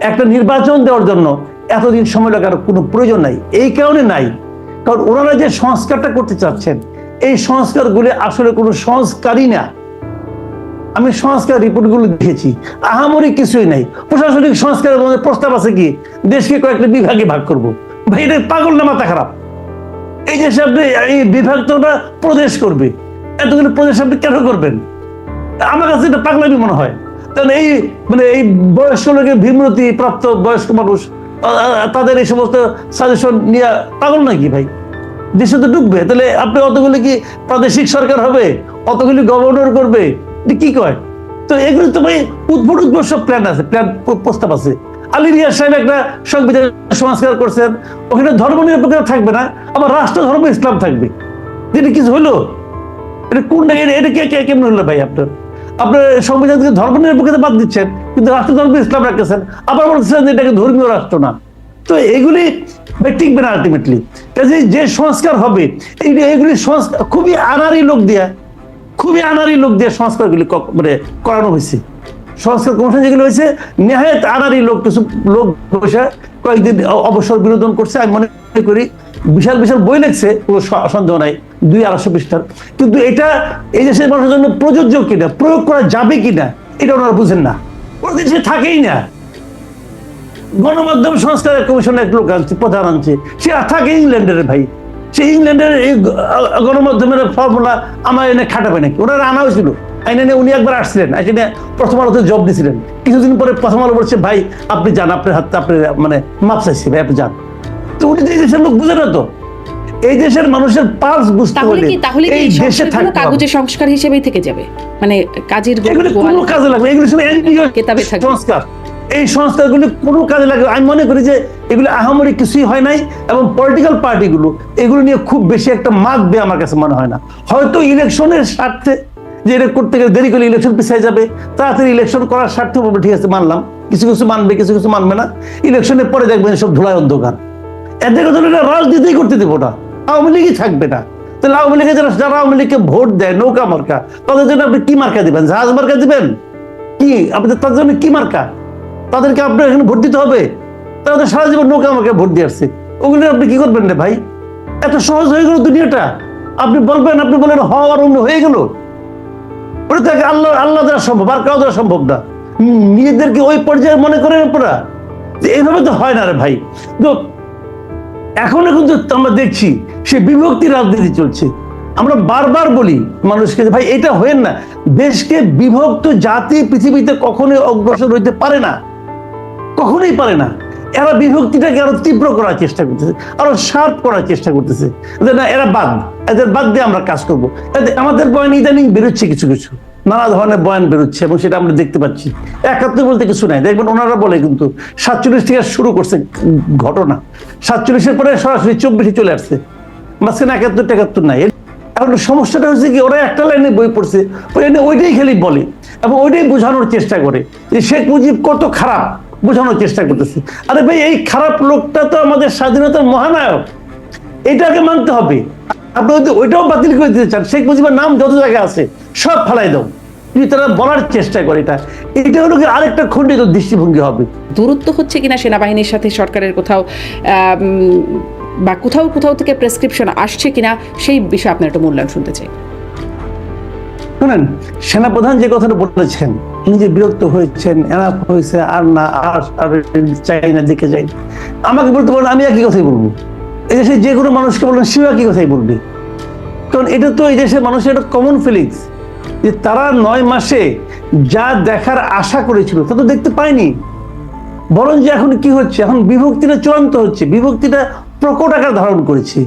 একটা নির্বাচন দেওয়ার জন্য এতদিন সময় লাগার কোনো প্রয়োজন নাই। এই কারণে নাই। কারণ ওনারা যে সংস্কারটা করতে চাচ্ছেন, এই সংস্কারগুলি আসলে কোনো সংস্কারই না। আমি সংস্কার রিপোর্টগুলো দেখেছি। আহামরি কিছুই নাই। প্রশাসনিক সংস্কারের মধ্যে প্রস্তাব আছে কি? দেশকে কয়েকটা বিভাগে ভাগ করব। ভাই, এটা পাগল না, মাথা খারাপ। এই যে আপনি, এই বিভাগ তো প্রদেশ করবে। এতগুলো প্রদেশ আপনি কেন করবেন? আমার কাছে এটা পাগলামি মনে হয়। কারণ এই মানে এই বয়স্ক লোকের ভীমরতি প্রাপ্ত বয়স্ক মানুষ তাদের এই সমস্ত সাজেশন নিয়ে পাগল নাকি ভাই? দেশে তো ডুববে। তাহলে আপনি অতগুলি কি প্রাদেশিক সরকার হবে? অতগুলি গভর্নর করবে? কি কয়? তো এগুলো তো ভাই উদ্ভট উদ্ভট সব প্ল্যান আছে প্ল্যান প্রস্তাব আছে। আলী রিয়াজ সাহেব একটা সংবিধান সংস্কার করছেন। ওখানে ধর্ম নিরপেক্ষ থাকবে না, আবার রাষ্ট্র, ধর্ম, ইসলাম থাকবে। এটা কিছু হলো? এটা কোনটা এটা কে, কেমন হলো ভাই আপনার? আপনার সংবিধান থেকে ধর্ম নিরপেক্ষতা বাদ দিচ্ছেন, কিন্তু রাষ্ট্র ধর্ম ইসলাম রাখতেছেন। আবার বলতেছেন যে এটাকে ধর্মীয় রাষ্ট্র না। তো এগুলি টিকবে না আলটিমেটলি কাজে যে সংস্কার হবে এগুলি সংস্কার, খুবই আনারি লোক দিয়া, খুবই আনারি লোক দিয়ে সংস্কারগুলি মানে করানো হয়েছে। সংস্কার কমিশন যেগুলো হয়েছে, নেহায়ত আনারি লোক, কিছু লোক বসে কয়েকদিন অবসর বিনোদন করছে। আমি মনে করি বিশাল বিশাল বই লিখছে, কোনো সন্দেহ নাই। দুই আড়াইশো পৃষ্ঠার। কিন্তু এটা এই দেশের মানুষের জন্য প্রযোজ্য কিনা, প্রয়োগ করা যাবে কিনা, এটা ওনারা বুঝেন না। ওরা দেশে থাকেই না। গণমাধ্যম সংস্কারের কমিশনের এক লোক আনছে, প্রধান আনছে। সে থাকে ইংল্যান্ডের ভাই। সে ইংল্যান্ডের এই গণমাধ্যমের ফর্মুলা আমার এনে খাটাবে নাকি? ওনারা আনা হয়েছিল। আইনে নিয়ে উনি একবার আসছিলেন। এখানে প্রথম আলোতে জব দিছিলেন। কিছুদিন পরে প্রথম আলো বলছে, ভাই, আপনি যান, আপনার হাতে আপনি মানে মাপ চাইছি, ভাই, আপনি যান। তো উনি তো এই দেশের লোক বুঝে না তো। এই দেশের মানুষের পালস বুঝতে হলে তাহলে এই দেশে থাকতে হবে। সংস্কার হিসেবেই থেকে যাবে? মানে কাজের এগুলি কোনো কাজে লাগবে এগুলি শুধু NGO কেতাবে থাকবে। সংস্কার। এই সংস্কারগুলি কোনো কাজে লাগবে আমি মনে করি যে এগুলো আহামরি কিছুই হয় নাই এবং পলিটিক্যাল পার্টিগুলো এগুলো নিয়ে খুব বেশি একটা মাখবে আমার কাছে মনে হয় না। হয়তো ইলেকশনের স্বার্থে যে এটা করতে গেলে দেরি করে ইলেকশন পিছিয়ে যাবে তাড়াতাড়ি ইলেকশন করার স্বার্থে বলবে, ঠিক আছে মানলাম। কিছু কিছু মানবে কিছু কিছু মানবে না। ইলেকশনের পরে দেখবেন সব ধুলায় অন্ধকার। এদের কথা রাজনীতি করতে দেবো না। আওয়ামী লীগই থাকবে না। তাহলে আওয়ামী লীগের যারা যারা আওয়ামী লীগকে ভোট দেয়, নৌকা মার্কা, তাদের জন্য আপনি কি মার্কা দিবেন? জাহাজ মার্কা দিবেন? কি? আপনাদের তাদের জন্য কি মার্কা? তাদেরকে আপনার এখানে ভোট দিতে হবে? তারা তো সারা জীবন নৌকা মার্কা ভোট দিয়ে আসছে। ওগুলো আপনি কি করবেন রে ভাই? এত সহজ হয়ে গেল দুনিয়াটা। আপনি বলবেন, আপনি বলেন হওয়ার অন্য হয়ে গেল। ওটা আল্লাহ আল্লাহ দ্বারা সম্ভব, আর কাউ দ্বারা সম্ভব না। নিজেদেরকে ওই পর্যায়ে মনে করেন আপনারা যে তো হয় না রে ভাই। তো এখনও কিন্তু আমরা দেখছি সে বিভক্তি রাজনীতি চলছে। আমরা বারবার বলি মানুষকে ভাই, এটা হয়েন না। দেশকে বিভক্ত জাতি পৃথিবীতে কখনোই অগ্রসর হইতে পারে না। কখনোই পারে না। এরা বিভক্তিটাকে আরও তীব্র করার চেষ্টা করতেছে, আরও শার্প করার চেষ্টা করতেছে। না, এরা বাদ এদের বাদ দিয়ে আমরা কাজ করব। আমাদের বয়ান ইদানিং বেরোচ্ছে কিছু কিছু। নানা ধরনের বয়ান বেরোচ্ছে এবং সেটা আমরা দেখতে পাচ্ছি। একাত্তর বলতে কিছু নাই। দেখবেন ওনারা বলে কিন্তু, সাতচল্লিশ থেকে শুরু করছে ঘটনা। সাতচল্লিশের পরে সরাসরি চব্বিশে চলে আসছে। মাঝখানে একাত্তর টেকাত্তর নাই। এখন সমস্যাটা হচ্ছে কি, ওরা একটা লাইনে বই পড়ছে, ওই ওইটাই খালি বলে এবং ওইটাই বোঝানোর চেষ্টা করে যে শেখ মুজিব কত খারাপ বোঝানোর চেষ্টা করতেছে। আরে ভাই, এই খারাপ লোকটা তো আমাদের স্বাধীনতার মহানায়ক। এটাকে মানতে হবে। আপনি ওইটাও বাতিল করে দিতে চান, শেখ মুজিবের নাম যত জায়গায় আছে সব ফালাই দাও। তারা বলার চেষ্টা করে এটা এটা হলো কি আরেকটা খণ্ডিত দৃষ্টিভঙ্গি হবে। দূরত্ব হচ্ছে কিনা সেনাবাহিনীর সাথে সরকারের কোথাও বা কোথাও কোথাও থেকে প্রেসক্রিপশন আসছে কিনা সেই বিষয়ে আপনার একটা মূল্যায়ন শুনতে চাই। শুনেন সেনাপ্রধান যে কথাটা বলেছেন নিজে বিরক্ত হয়েছেন এনাফ হয়েছে আর না আর চাই না দিকে যাই। আমাকে বলতে পারেন আমি একই কথাই বলব। এই দেশে যে কোনো মানুষকে বলেন সেও একই কথাই বলবে। কারণ এটা তো এই দেশের মানুষের একটা কমন ফিলিংস যে তারা নয় মাসে যা দেখার আশা করেছিল, তা তো দেখতে পায়নি। বরং যে এখন কি হচ্ছে? এখন বিভক্তিটা চূড়ান্ত হচ্ছে। বিভক্তিটা প্রকট আকার ধারণ করেছে।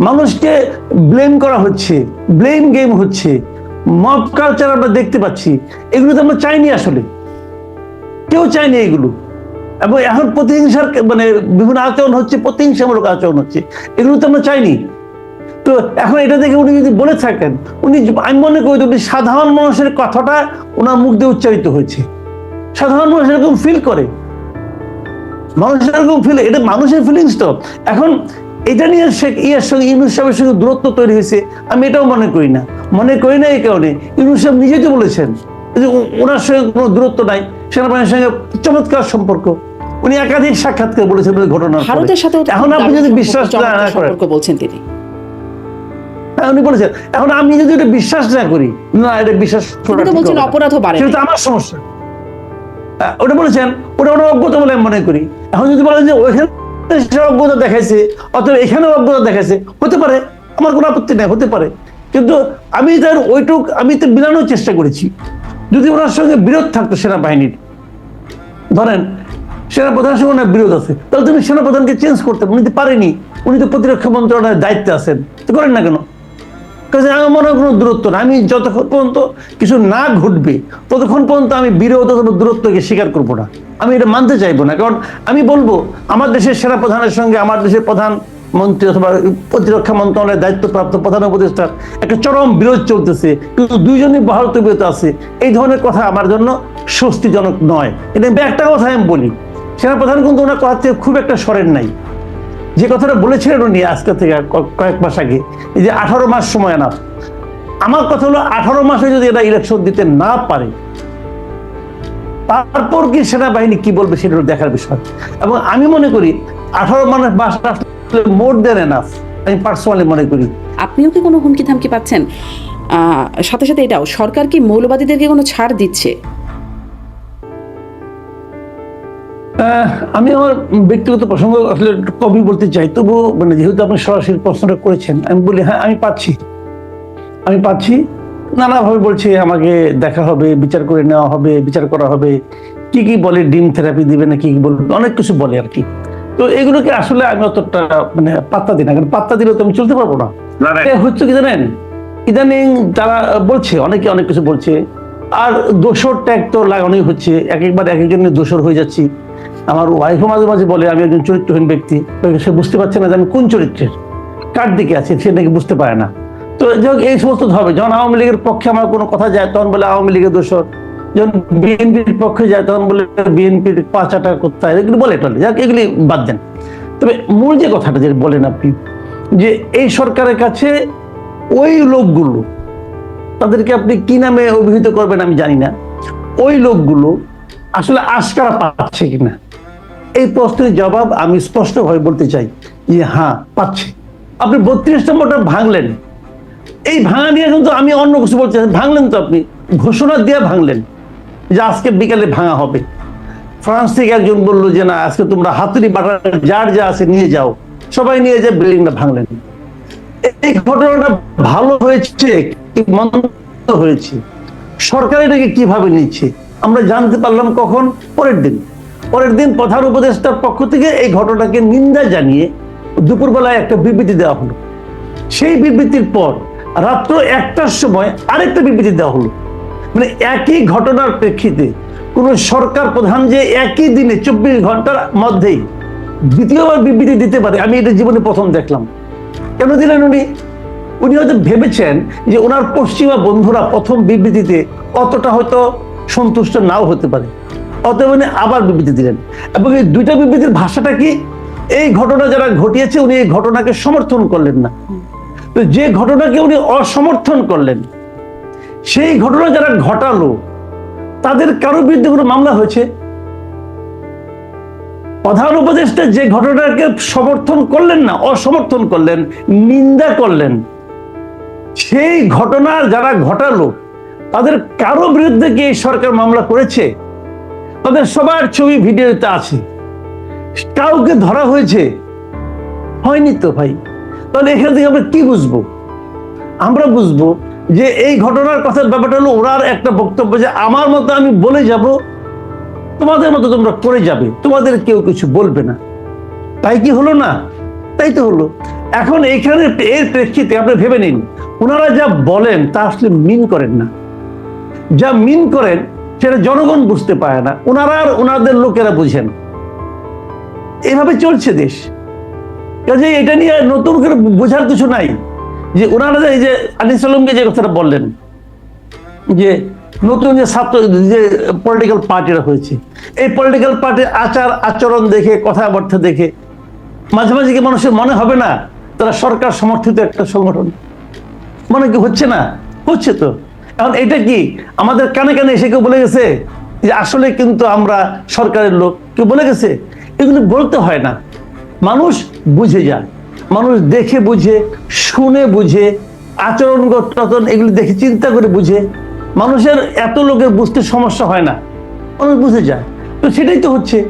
মানুষকে ব্লেম করা হচ্ছে ব্লেম গেম হচ্ছে। মব কালচার আমরা দেখতে পাচ্ছি। এগুলো তো আমরা চাইনি আসলে। কেউ চায়নি এগুলো। এবং এখন প্রতিহিংসার মানে বিভিন্ন আচরণ হচ্ছে, প্রতিহিংসামূলক আচরণ হচ্ছে। এগুলো তো আমরা চাইনি। তো এখন এটা দেখে উনি যদি বলে থাকেন উনি আমি মনে করি উনি সাধারণ মানুষের কথাটা ওনার মুখ দিয়ে উচ্চারিত হয়েছে। সাধারণ মানুষ এরকম ফিল করে। মানুষ এরকম ফিল এটা মানুষের ফিলিংস তো। এখন এটা নিয়ে শেখ ইয়ার সঙ্গে ইউনুস সাহেবের সঙ্গে দূরত্ব তৈরি হয়েছে আমি এটাও মনে করি না। মনে করি না এই কারণে। ইউনুস সাহেব নিজে তো বলেছেন যে ওনার সঙ্গে কোনো দূরত্ব নাই সেনাবাহিনীর সঙ্গে চমৎকার সম্পর্ক। উনি একাধিক সাক্ষাৎকার বলেছেন ওই ঘটনার ভারতের সাথে এখন আপনি যদি বিশ্বাস না করেন বলছেন তিনি। উনি বলেছেন এখন আমি যদি এটা বিশ্বাস না করি না এটা বিশ্বাস অপরাধও বাড়ে সেটা আমার সমস্যা ওটা বলেছেন ওটা ওটা অজ্ঞতা বলে মনে করি। এখন যদি বলেন যে ওইখানে অজ্ঞতা দেখাইছে অথবা এখানে অজ্ঞতা দেখাইছে হতে পারে আমার কোনো আপত্তি নেই হতে পারে। কিন্তু আমি তার ওইটুক আমি তো মিলানোর চেষ্টা করেছি। যদি ওনার সঙ্গে বিরোধ থাকতো সেনাবাহিনীর ধরেন সেনাপ্রধানের সঙ্গে ওনার বিরোধ আছে তাহলে তুমি সেনাপ্রধানকে চেঞ্জ করতেন উনি তো পারেনি উনি তো প্রতিরক্ষা মন্ত্রণালয়ের দায়িত্বে আছেন তো করেন না কেন? কাজে আমার হয় কোনো দূরত্ব না। আমি যতক্ষণ পর্যন্ত কিছু না ঘটবে, ততক্ষণ পর্যন্ত আমি বিরোধ অথবা দূরত্বকে স্বীকার করব না। আমি এটা মানতে চাইব না, কারণ আমি বলব, আমার দেশের সেরা প্রধানের সঙ্গে, আমার দেশের প্রধান মন্ত্রী অথবা প্রতিরক্ষা মন্ত্রণালয়ের দায়িত্বপ্রাপ্ত প্রধান উপদেষ্টার একটা চরম বিরোধ চলতেছে, কিন্তু দুইজনই বহাল তবিয়ত আছে। এই ধরনের কথা আমার জন্য স্বস্তিজনক নয়। এটা একটা কথা আমি বলি, সেনা প্রধান কিন্তু ওনার কথা খুব একটা সরেন নাই। যে কথাটা বলেছিলেন উনি আজকে থেকে কয়েক মাস আগে, এই যে আঠারো মাস সময় না। আমার কথা হলো আঠারো মাসে যদি এরা ইলেকশন দিতে না পারে, তারপর কি সেনাবাহিনী কি বলবে সেটা দেখার বিষয়। এবং আমি মনে করি আঠারো মাস মাস মোর দেন এনাফ আমি পার্সোনালি মনে করি। আপনিও কি কোনো হুমকি থামকি পাচ্ছেন সাথে সাথে এটাও, সরকার কি মৌলবাদীদেরকে কোনো ছাড় দিচ্ছে? আমি আমার ব্যক্তিগত প্রসঙ্গ আসলে কমই বলতে চাই। তবু মানে যেহেতু আপনি সরাসরি প্রশ্নটা করেছেন আমি বলি হ্যাঁ আমি পাচ্ছি। আমি পাচ্ছি। নানাভাবে বলছে আমাকে দেখা হবে বিচার করে নেওয়া হবে বিচার করা হবে। কি কি বলে ডিম থেরাপি দিবে না কি কি বলবে অনেক কিছু বলে আর কি। তো এগুলোকে আসলে আমি অতটা মানে পাত্তা দিই না কারণ পাত্তা দিলে তো আমি চলতে পারব না। হচ্ছে কি জানেন? ইদানিং তারা বলছে অনেকে অনেক কিছু বলছে আর দোষর ট্যাগ তো লাগানোই হচ্ছে। এক একবার এক একজনের দোষর হয়ে যাচ্ছি। আমার ওয়াইফও মাঝে মাঝে বলে, আমি একজন চরিত্রহীন ব্যক্তি। সে বুঝতে পারছে না যে আমি কোন চরিত্রের, কার দিকে আছে, সে নাকি বুঝতে পারে না। তো যাই এই সমস্ত হবে। যখন আওয়ামী লীগের পক্ষে আমার কোনো কথা যায়, তখন বলে আওয়ামী লীগের দোষর। যখন বিএনপির পক্ষে যায়, তখন বলে বিএনপির পাঁচাটা হয় এগুলো বলে টলে। যাক, এগুলি বাদ দেন। তবে মূল যে কথাটা যে বলেন আপনি, যে এই সরকারের কাছে ওই লোকগুলো, তাদেরকে আপনি কি নামে অভিহিত করবেন আমি জানি না। ওই লোকগুলো আসলে আশকারা পাচ্ছে কিনা? এই প্রশ্নের জবাব আমি স্পষ্টভাবে বলতে চাই যে হ্যাঁ পাচ্ছে। আপনি বত্রিশ নম্বরটা ভাঙলেন। এই ভাঙা নিয়ে কিন্তু আমি অন্য কিছু বলতে চাই। ভাঙলেন তো আপনি। ঘোষণা দিয়ে ভাঙলেন যে আজকে বিকালে ভাঙা হবে। ফ্রান্স থেকে একজন বলল যে, না, আজকে তোমরা হাতুড়ি বাটার যার যা আছে নিয়ে যাও। সবাই নিয়ে যে বিল্ডিংটা ভাঙলেন। এই ঘটনাটা ভালো হয়েছে মন্দ হয়েছে? সরকার এটাকে কীভাবে নিচ্ছে? আমরা জানতে পারলাম কখন? পরের দিন। পরের দিন প্রধান উপদেষ্টার পক্ষ থেকে এই ঘটনাকে নিন্দা জানিয়ে দুপুরবেলায় একটা বিবৃতি দেওয়া হলো। সেই বিবৃতির পর রাত্র একটার সময় আরেকটা বিবৃতি দেওয়া হলো। মানে একই ঘটনার প্রেক্ষিতে কোন সরকার প্রধান যে একই দিনে চব্বিশ ঘণ্টার মধ্যেই দ্বিতীয়বার বিবৃতি দিতে পারে, আমি এটা জীবনে প্রথম দেখলাম। কেন দিলেন উনি? উনি হয়তো ভেবেছেন যে ওনার পশ্চিমা বন্ধুরা প্রথম বিবৃতিতে অতটা হয়তো সন্তুষ্ট নাও হতে পারে। অতএব উনি আবার বিবৃতি দিলেন। এবং এই দুইটা বিবৃতির ভাষাটা কি? এই ঘটনা যারা ঘটিয়েছে, উনি এই ঘটনাকে সমর্থন করলেন না। তো যে ঘটনাকে উনি অসমর্থন করলেন, সেই ঘটনা যারা ঘটালো, তাদের কারও বিরুদ্ধে কোনো মামলা হয়েছে? প্রধান উপদেষ্টা যে ঘটনাকে সমর্থন করলেন না, অসমর্থন করলেন, নিন্দা করলেন, সেই ঘটনা যারা ঘটালো তাদের কারও বিরুদ্ধে কি এই সরকার মামলা করেছে? তাদের সবার ছবি, ভিডিওতে আছে। কাউকে ধরা হয়েছে? হয়নি তো ভাই। তাহলে এখান থেকে আমরা কি বুঝব? আমরা বুঝব যে এই ঘটনার কথার ব্যাপারটা হলো ওনার একটা বক্তব্য যে, আমার মতো আমি বলে যাব, তোমাদের মতো তোমরা করে যাবে, তোমাদের কেউ কিছু বলবে না। তাই কি হলো না? তাই তো হলো। এখন এখানে এর প্রেক্ষিতে আপনি ভেবে নিন, ওনারা যা বলেন তা আসলে মিন করেন না। যা মিন করেন, সেটা জনগণ বুঝতে পারে না। ওনারা আর ওনাদের লোকেরা বুঝেন। এভাবে চলছে দেশ। কাজে এটা নিয়ে নতুন করে বোঝার কিছু নাই। যে ওনারা এই যে আনিস আলমকে যে কথাটা বললেন, যে নতুন যে ছাত্র, যে পলিটিক্যাল পার্টিরা হয়েছে, এই পলিটিক্যাল পার্টির আচার, আচরণ দেখে, কথাবার্তা দেখে, মাঝে মাঝে কি মানুষের মনে হবে না, তারা সরকার সমর্থিত একটা সংগঠন? মনে কি হচ্ছে না? হচ্ছে তো। এখন এটা কি? আমাদের কানে কানে এসে কেউ বলে গেছে যে আসলে কিন্তু আমরা সরকারের লোক। কেউ বলে গেছে? এগুলো বলতে হয় না। মানুষ বুঝে যায়। মানুষ দেখে বুঝে, শুনে বুঝে আচরণগত টচরণ এগুলো দেখে চিন্তা করে বুঝে। মানুষের এত লোকের বুঝতে সমস্যা হয় না। মানুষ বুঝে যায়। তো সেটাই তো হচ্ছে।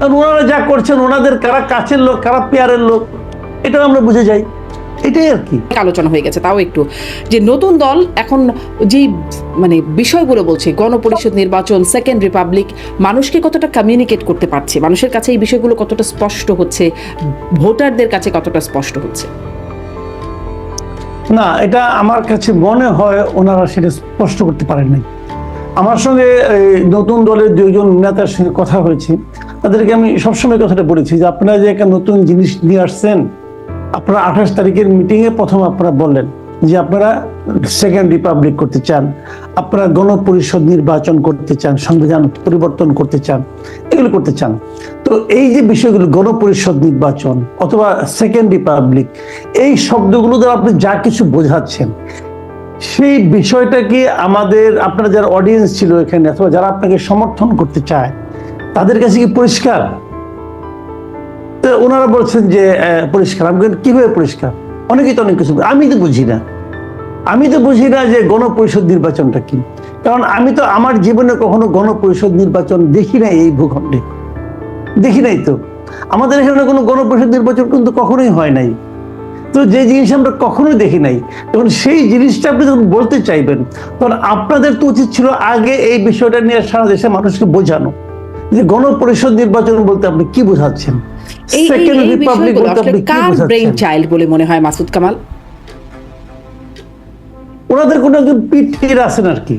আর ওনারা যা করছেন, ওনাদের কারা কাছের লোক, কারা পেয়ারের লোক, এটাও আমরা বুঝে যাই। এটাই আর কি। আলোচনা হয়ে গেছে তাও একটু। যে নতুন দল এখন যেই মানে বিষয়গুলো বলছে গণপরিষদ নির্বাচন সেকেন্ড রিপাবলিক মানুষকে কতটা কমিউনিকেট করতে পারছে? মানুষের কাছে এই বিষয়গুলো কতটা স্পষ্ট হচ্ছে? ভোটারদের কাছে কতটা স্পষ্ট হচ্ছে? না এটা আমার কাছে মনে হয় ওনারা সেটা স্পষ্ট করতে পারেন নাই। আমার সঙ্গে নতুন দলের দুইজন নেতার সঙ্গে কথা হয়েছে। তাদেরকে আমি সবসময় কথাটা বলেছি যে আপনারা যে একটা নতুন জিনিস নিয়ে আসছেন আপনারা আঠাশ তারিখের মিটিংয়ে প্রথম আপনারা বললেন যে আপনারা সেকেন্ড রিপাবলিক করতে চান, আপনারা গণপরিষদ নির্বাচন করতে চান, সংবিধান পরিবর্তন করতে চান, এগুলো করতে চান। তো এই যে বিষয়গুলো, গণপরিষদ নির্বাচন অথবা সেকেন্ড রিপাবলিক এই শব্দগুলো দ্বারা আপনি যা কিছু বোঝাচ্ছেন, সেই বিষয়টাকে আমাদের, আপনার যারা অডিয়েন্স ছিল এখানে অথবা যারা আপনাকে সমর্থন করতে চায়, তাদের কাছে কি পরিষ্কার? তো ওনারা বলছেন যে পরিষ্কার। আমি কীভাবে পরিষ্কার? অনেকেই তো অনেক কিছু আমি তো বুঝি না। আমি তো বুঝি না যে গণপরিষদ নির্বাচনটা কি। কারণ আমি তো আমার জীবনে কখনো গণপরিষদ নির্বাচন দেখি নাই এই ভূখণ্ডে। দেখি নাই তো। আমাদের এখানে কোনো গণপরিষদ নির্বাচন কিন্তু কখনোই হয় নাই। তো যে জিনিস আমরা কখনোই দেখি নাই, তখন সেই জিনিসটা আপনি যখন বলতে চাইবেন, তখন আপনাদের তো উচিত ছিল আগে এই বিষয়টা নিয়ে সারা দেশের মানুষকে বোঝানো। যে গণপরিষদ নির্বাচন বলতে আপনি কি বোঝাচ্ছেন? Republic বিষয়গুলো বলতে আপনি কি বোঝাচ্ছেন? ব্রেইন চাইল্ড বলে মনে হয় মাসুদ কামাল? ওনাদের কোনো একজন পীর আছেন আর কি।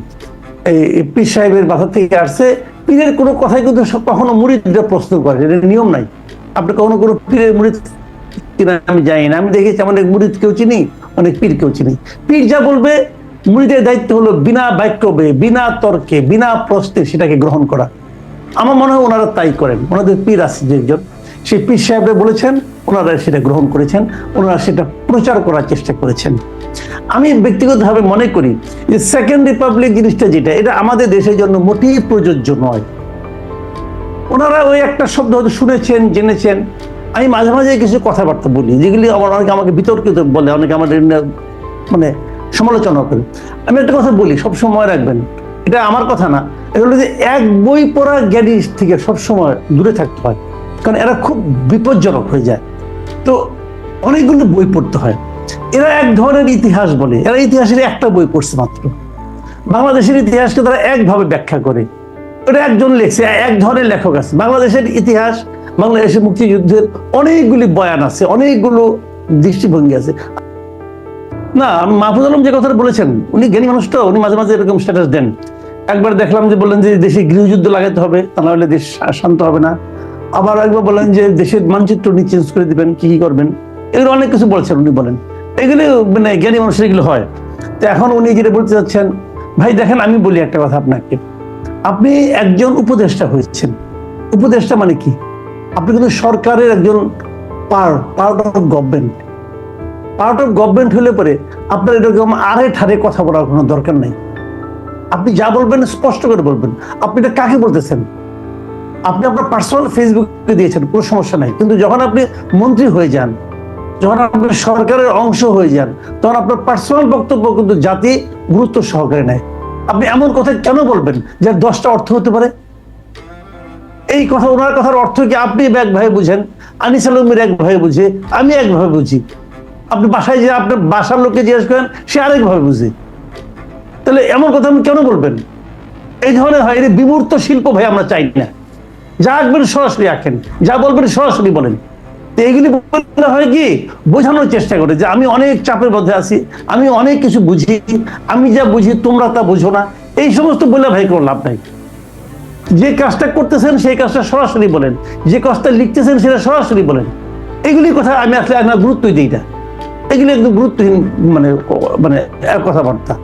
এই পীর সাহেবের থেকে আসছে। পীরের কোনো কথাই কিন্তু কখনো মুড়িদরা প্রশ্ন করে এটা নিয়ম নাই। আপনি কখনো কোনো পীরের মুড়িদ কিনা আমি জানি না। আমি দেখেছি অনেক মুড়িদ কেউ চিনি অনেক পীর কেউ চিনি। পীর যা বলবে মুড়িদের দায়িত্ব হলো বিনা বাক্যবে বিনা তর্কে বিনা প্রশ্নে সেটাকে গ্রহণ করা। আমার মনে হয় ওনারা তাই করেন। ওনাদের পীর আছে যে একজন, সেই পীর সাহেবরা বলেছেন, ওনারা সেটা গ্রহণ করেছেন, ওনারা সেটা প্রচার করার চেষ্টা করেছেন। আমি ব্যক্তিগতভাবে মনে করি যে সেকেন্ড রিপাবলিক জিনিসটা যেটা, এটা আমাদের দেশের জন্য মোটেই প্রযোজ্য নয়। ওনারা ওই একটা শব্দ হয়তো শুনেছেন, জেনেছেন। আমি মাঝে মাঝে কিছু কথাবার্তা বলি, যেগুলি আমার অনেকে আমাকে বিতর্কিত বলে, অনেকে আমাদের মানে সমালোচনা করে। আমি একটা কথা বলি সব সময় রাখবেন, এটা আমার কথা না। এগুলো যে এক বই পড়া জ্ঞানী থেকে সবসময় দূরে থাকতে হয়। কারণ এরা খুব বিপজ্জনক হয়ে যায়। তো অনেকগুলো বই পড়তে হয়। এরা এক ধরনের ইতিহাস বলে। এরা ইতিহাসের একটা বই পড়ছে মাত্র। বাংলাদেশের ইতিহাসকে তারা একভাবে ব্যাখ্যা করে। ওটা একজন লেখছে, এক ধরনের লেখক আছে। বাংলাদেশের ইতিহাস, বাংলাদেশের মুক্তিযুদ্ধের অনেকগুলি বয়ান আছে, অনেকগুলো দৃষ্টিভঙ্গি আছে। না, মাহফুজ আলম যে কথাটা বলেছেন, উনি জ্ঞানী মানুষ তো, উনি মাঝে মাঝে এরকম স্ট্যাটাস দেন। একবার দেখলাম যে বললেন যে দেশে গৃহযুদ্ধ লাগাতে হবে, তা নাহলে দেশ শান্ত হবে না। আবার একবার বললেন যে দেশের মানচিত্র উনি চেঞ্জ করে দিবেন, কি কি করবেন? এগুলো অনেক কিছু বলছেন উনি বলেন। এগুলো মানে জ্ঞানী মানুষের এগুলো হয়। তো এখন উনি যেটা বলতে চাচ্ছেন, ভাই দেখেন আমি বলি একটা কথা আপনাকে। আপনি একজন উপদেষ্টা হয়েছেন। উপদেষ্টা মানে কি? আপনি কিন্তু সরকারের একজন পার part of government part of government হলে পরে আপনার এরকম আড়ে ঠারে কথা বলার কোনো দরকার নেই। আপনি যা বলবেন, স্পষ্ট করে বলবেন। আপনি এটা কাকে বলতেছেন? আপনি আপনার পার্সোনাল ফেসবুকে দিয়েছেন, কোনো সমস্যা নাই। কিন্তু যখন আপনি মন্ত্রী হয়ে যান, যখন আপনি সরকারের অংশ হয়ে যান, তখন আপনার পার্সোনাল বক্তব্য কিন্তু জাতি গুরুত্ব সহকারে নেয়। আপনি এমন কথা কেন বলবেন, যার দশটা অর্থ হতে পারে? এই কথা, ওনার কথার অর্থ কি আপনি একভাবে বুঝেন? আনিস আলমের একভাবে বুঝে, আমি একভাবে বুঝি। আপনি বাসায় যে আপনার বাসার লোককে জিজ্ঞেস করেন, সে আরেকভাবে বুঝে। তাহলে এমন কথা আপনি কেন বলবেন? এই ধরনের হয় এটা বিমূর্ত শিল্প ভাই আমরা চাই না। যা আঁকবেন সরাসরি আঁকেন, যা বলবেন সরাসরি বলেন। তো এইগুলি বললে হয় কি, বোঝানোর চেষ্টা করে যে আমি অনেক চাপের মধ্যে আছি, আমি অনেক কিছু বুঝি, আমি যা বুঝি তোমরা তা বুঝো না। এই সমস্ত বলে ভাই কোনো লাভ নাই। যে কাজটা করতেছেন সেই কাজটা সরাসরি বলেন। যে কাজটা লিখতেছেন সেটা সরাসরি বলেন। এগুলি কথা আমি আসলে আপনার গুরুত্বই দিই না। এগুলি একদম গুরুত্বহীন মানে মানে কথাবার্তা।